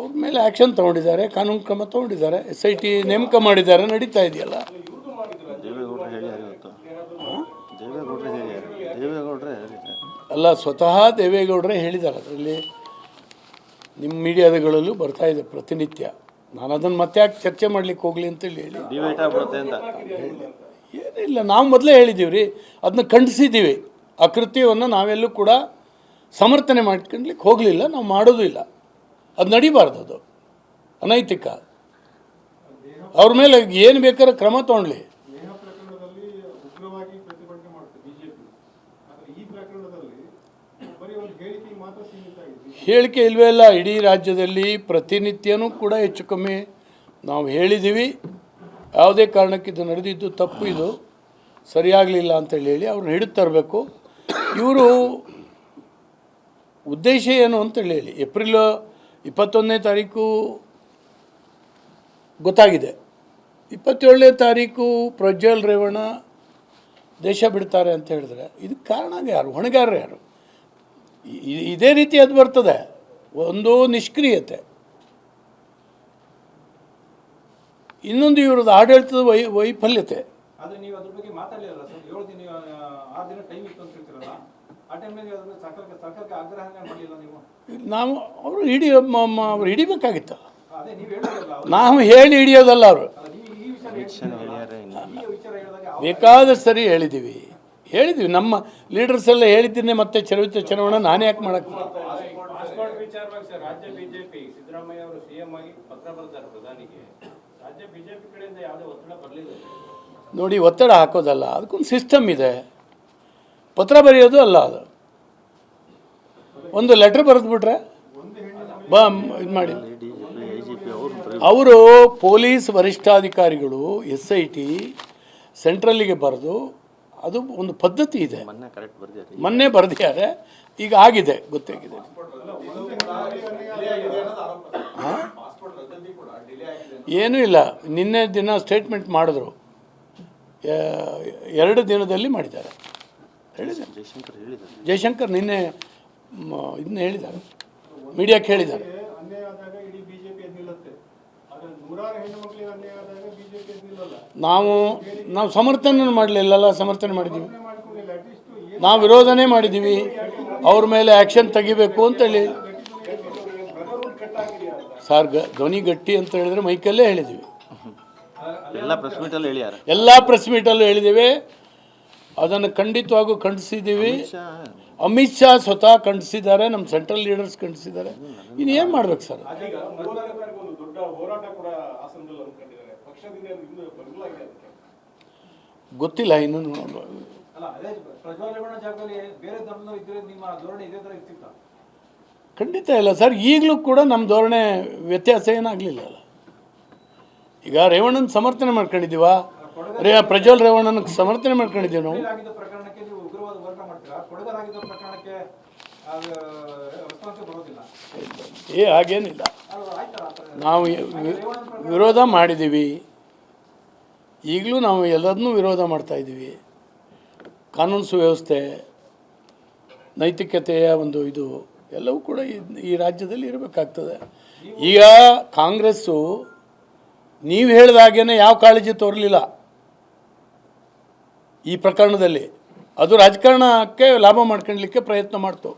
ಅವ್ರ ಮೇಲೆ ಆ್ಯಕ್ಷನ್ ತೊಗೊಂಡಿದ್ದಾರೆ ಕಾನೂನು ಕ್ರಮ ತೊಗೊಂಡಿದ್ದಾರೆ ಎಸ್ ಐ ಟಿ ನೇಮಕ ಮಾಡಿದ್ದಾರೆ ನಡೀತಾ ಇದೆಯಲ್ಲ? ಅಲ್ಲ ಸ್ವತಃ ದೇವೇಗೌಡರೇ ಹೇಳಿದ್ದಾರೆ. ಅದರಲ್ಲಿ ನಿಮ್ಮ ಮೀಡಿಯಾದಗಳಲ್ಲೂ ಬರ್ತಾ ಇದೆ ಪ್ರತಿನಿತ್ಯ. ನಾನು ಅದನ್ನು ಮತ್ತೆ ಯಾಕೆ ಚರ್ಚೆ ಮಾಡ್ಲಿಕ್ಕೆ ಹೋಗಲಿ ಅಂತೇಳಿ ಹೇಳಿ. ಏನಿಲ್ಲ ನಾವು ಮೊದಲೇ ಹೇಳಿದ್ದೀವಿ ರೀ. ಅದನ್ನ ಖಂಡಿಸಿದ್ದೀವಿ. ಆ ಕೃತ್ಯವನ್ನು ನಾವೆಲ್ಲೂ ಕೂಡ ಸಮರ್ಥನೆ ಮಾಡ್ಕೊಂಡ್ಲಿಕ್ಕೆ ಹೋಗಲಿಲ್ಲ. ನಾವು ಮಾಡೋದು ಇಲ್ಲ. ಅದು ನಡಿಬಾರ್ದು ಅದು. ಅನೈತಿಕ. ಅವ್ರ ಮೇಲೆ ಏನು ಬೇಕಾದ್ರೆ ಕ್ರಮ ತಗೊಳ್ಳಿ ಹೇಳಿಕೆ ಇಲ್ವೇ ಇಲ್ಲ ಇಡೀ ರಾಜ್ಯದಲ್ಲಿ ಪ್ರತಿನಿತ್ಯನೂ ಕೂಡ ಹೆಚ್ಚು ಕಮ್ಮಿ ನಾವು ಹೇಳಿದ್ದೀವಿ ಯಾವುದೇ ಕಾರಣಕ್ಕೆ ಇದು ನಡೆದಿದ್ದು ತಪ್ಪು ಇದು. ಸರಿಯಾಗಲಿಲ್ಲ ಅಂತೇಳಿ ಹೇಳಿ ಅವ್ರನ್ನ ಹಿಡಿದು ತರಬೇಕು. ಇವರು ಉದ್ದೇಶ ಏನು ಅಂತೇಳಿ ಹೇಳಿ. ಏಪ್ರಿಲ್ ಇಪ್ಪತ್ತೊಂದನೇ ತಾರೀಕು ಗೊತ್ತಾಗಿದೆ. ಇಪ್ಪತ್ತೇಳನೇ ತಾರೀಕು ಪ್ರಜ್ವಲ್ ರೇವಣ್ಣ ದೇಶ ಬಿಡ್ತಾರೆ ಅಂತ ಹೇಳಿದ್ರೆ ಇದಕ್ಕೆ ಕಾರಣ ಯಾರು? ಹೊಣೆಗಾರರು ಯಾರು? ಇದೇ ರೀತಿ ಅದು ಬರ್ತದೆ. ಒಂದು ನಿಷ್ಕ್ರಿಯತೆ. ಇನ್ನೊಂದು ಇವ್ರದ್ದು ಆಡಳಿತದ ವೈ, ವೈಫಲ್ಯತೆ. ನೀವು. ಅವರು ಹಿಡಿ ಅವ್ರು ಹಿಡಿಬೇಕಾಗಿತ್ತು. ಅದೇ ನೀವು ಹೇಳಿ ಹಿಡಿಯೋದಲ್ಲ ಅವರು. ಬೇಕಾದಷ್ಟು ಸರಿ ಹೇಳಿದ್ದೀವಿ ಹೇಳಿದ್ವಿ. ನಮ್ಮ ಲೀಡರ್ಸ್ ಎಲ್ಲ ಹೇಳಿದ್ದೀನಿ ಮತ್ತೆ ಚಲವಿತ ಚುನಾವಣೆ ನಾನೇ ಯಾಕೆ ಮಾಡಕ್ಕೆ ಪಾಸ್ಪೋರ್ಟ್ ವಿಚಾರವಾಗಿ ಸರ್ ರಾಜ್ಯ ಬಿಜೆಪಿ ಸಿದ್ದರಾಮಯ್ಯ ಅವರು ಸಿಎಂ ಆಗಿ ಪತ್ರ ಬರೆದಾರೆ ಪ್ರಧಾನಿಗೆ. ರಾಜ್ಯ ಬಿಜೆಪಿ ಕಡೆಯಿಂದ ಯಾವುದೇ ಒತ್ತಡ ಬರಲಿಲ್ಲ ನೋಡಿ ಒತ್ತಡ ಹಾಕೋದಲ್ಲ. ಅದಕ್ಕೊಂದು ಸಿಸ್ಟಮ್ ಇದೆ. ಪತ್ರ ಬರೆಯೋದು ಅಲ್ಲ ಅದು. ಒಂದು ಲೆಟ್ರ್ ಬರೆದ್ಬಿಟ್ರೆ? ಬಾ ಇದು ಮಾಡಿ. ಅವರು ಪೊಲೀಸ್ ವರಿಷ್ಠಾಧಿಕಾರಿಗಳು ಎಸ್ ಐ ಟಿ ಸೆಂಟ್ರಲ್ಲಿಗೆ ಬರೆದು ಅದು ಒಂದು ಪದ್ಧತಿ ಇದೆ. ಮೊನ್ನೆ ಬರೆದಿದ್ದಾರೆ. ಈಗ ಆಗಿದೆ ಗೊತ್ತಾಗಿದೆ? ಏನೂ ಇಲ್ಲ. ನಿನ್ನೆ ದಿನ ಸ್ಟೇಟ್ಮೆಂಟ್ ಮಾಡಿದ್ರು. ಎರಡು ದಿನದಲ್ಲಿ ಮಾಡಿದ್ದಾರೆ. ಹೇಳಿದ್ದಾರೆ. ಜಯಶಂಕರ್ ಹೇಳಿದ್ದಾರೆ. ಜಯಶಂಕರ್ ನಿನ್ನೆ ಇದನ್ನ ಹೇಳಿದ್ದಾರೆ. ಮೀಡಿಯಾಕ್ಕೆ ಹೇಳಿದ್ದಾರೆ. ನಾವು ನಾವು ಸಮರ್ಥನೆ ಮಾಡಲಿಲ್ಲಲ್ಲ ಸಮರ್ಥನೆ ಮಾಡಿದ್ದೀವಿ. ನಾವು ವಿರೋಧನೇ ಮಾಡಿದ್ದೀವಿ. ಅವ್ರ ಮೇಲೆ ಆ್ಯಕ್ಷನ್ ತೆಗಿಬೇಕು ಅಂತೇಳಿ ಸಾರ್ ಗ ಧ್ವನಿ ಗಟ್ಟಿ ಅಂತ ಹೇಳಿದ್ರೆ ಮೈಕಲ್ಲೇ ಹೇಳಿದ್ದೀವಿ. ಎಲ್ಲ ಪ್ರೆಸ್ ಮೀಟಲ್ಲಿ ಹೇಳ್ಯಾರ? ಎಲ್ಲ ಪ್ರೆಸ್ ಮೀಟಲ್ಲೂ ಹೇಳಿದ್ದೀವಿ. ಅದನ್ನು ಖಂಡಿತವಾಗೂ ಖಂಡಿಸಿದ್ದೀವಿ. ಅಮಿತ್ ಶಾ. ಸ್ವತಃ ಖಂಡಿಸಿದ್ದಾರೆ ನಮ್ಮ ಸೆಂಟ್ರಲ್ ಲೀಡರ್ಸ್ ಖಂಡಿಸಿದ್ದಾರೆ. ಇನ್ನು ಏನು ಮಾಡ್ಬೇಕು ಸರ್? ಗೊತ್ತಿಲ್ಲ ಇನ್ನು ಖಂಡಿತ ಇಲ್ಲ ಸರ್. ಈಗಲೂ ಕೂಡ ನಮ್ಮ ಧೋರಣೆ ವ್ಯತ್ಯಾಸ ಏನಾಗಲಿಲ್ಲ ಅಲ್ಲ. ಈಗ ರೇವಣ್ಣನ ಸಮರ್ಥನೆ ಮಾಡ್ಕೊಂಡಿದ್ದೀವ? ರೇ ಪ್ರಜ್ವಲ್ ರೇವಣ್ಣನ ಸಮರ್ಥನೆ ಮಾಡ್ಕೊಂಡಿದ್ದೀವಿ ನಾವು. ಏ ಹಾಗೇನಿಲ್ಲ? ನಾವು ವಿರೋಧ ಮಾಡಿದ್ದೀವಿ. ಈಗಲೂ ನಾವು ಎಲ್ಲದನ್ನೂ ವಿರೋಧ ಮಾಡ್ತಾ ಇದ್ದೀವಿ. ಕಾನೂನು ಸುವ್ಯವಸ್ಥೆ ನೈತಿಕತೆಯ ಒಂದು ಇದು ಎಲ್ಲವೂ ಕೂಡ ಈ- ರಾಜ್ಯದಲ್ಲಿ ಇರಬೇಕಾಗ್ತದೆ. ಈಗ ಕಾಂಗ್ರೆಸ್ಸು ನೀವು ಹೇಳಿದ ಹಾಗೇನೆ ಯಾವ ಕಾಳಜಿ ತೋರಲಿಲ್ಲ. ಈ ಪ್ರಕರಣದಲ್ಲಿ ಅದು ರಾಜಕಾರಣಕ್ಕೆ ಲಾಭ ಮಾಡ್ಕೊಳ್ಲಿಕ್ಕೆ ಪ್ರಯತ್ನ ಮಾಡ್ತು.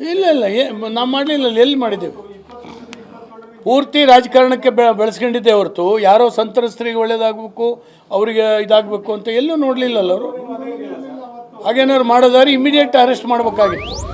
ಇಲ್ಲ ಇಲ್ಲ, ಏ, ನಾವು ಮಾಡಲಿಲ್ಲ, ಎಲ್ಲಿ ಮಾಡಿದ್ದೇವೆ? ಪೂರ್ತಿ ರಾಜಕಾರಣಕ್ಕೆ ಬೆ, ಬೆಳೆಸ್ಕೊಂಡಿದ್ದೆ ಹೊರತು, ಯಾರೋ ಸಂತ್ರಸ್ತರಿಗೆ ಒಳ್ಳೇದಾಗಬೇಕು, ಅವರಿಗೆ ಇದಾಗಬೇಕು ಅಂತ ಎಲ್ಲೂ ನೋಡಲಿಲ್ಲಲ್ಲ ಅವರು? ಹಾಗೇನಾದ್ರು ಮಾಡೋದಾದ್ರೆ ಇಮಿಡಿಯೇಟ್ ಅರೆಸ್ಟ್ ಮಾಡಬೇಕಾಗಿತ್ತು.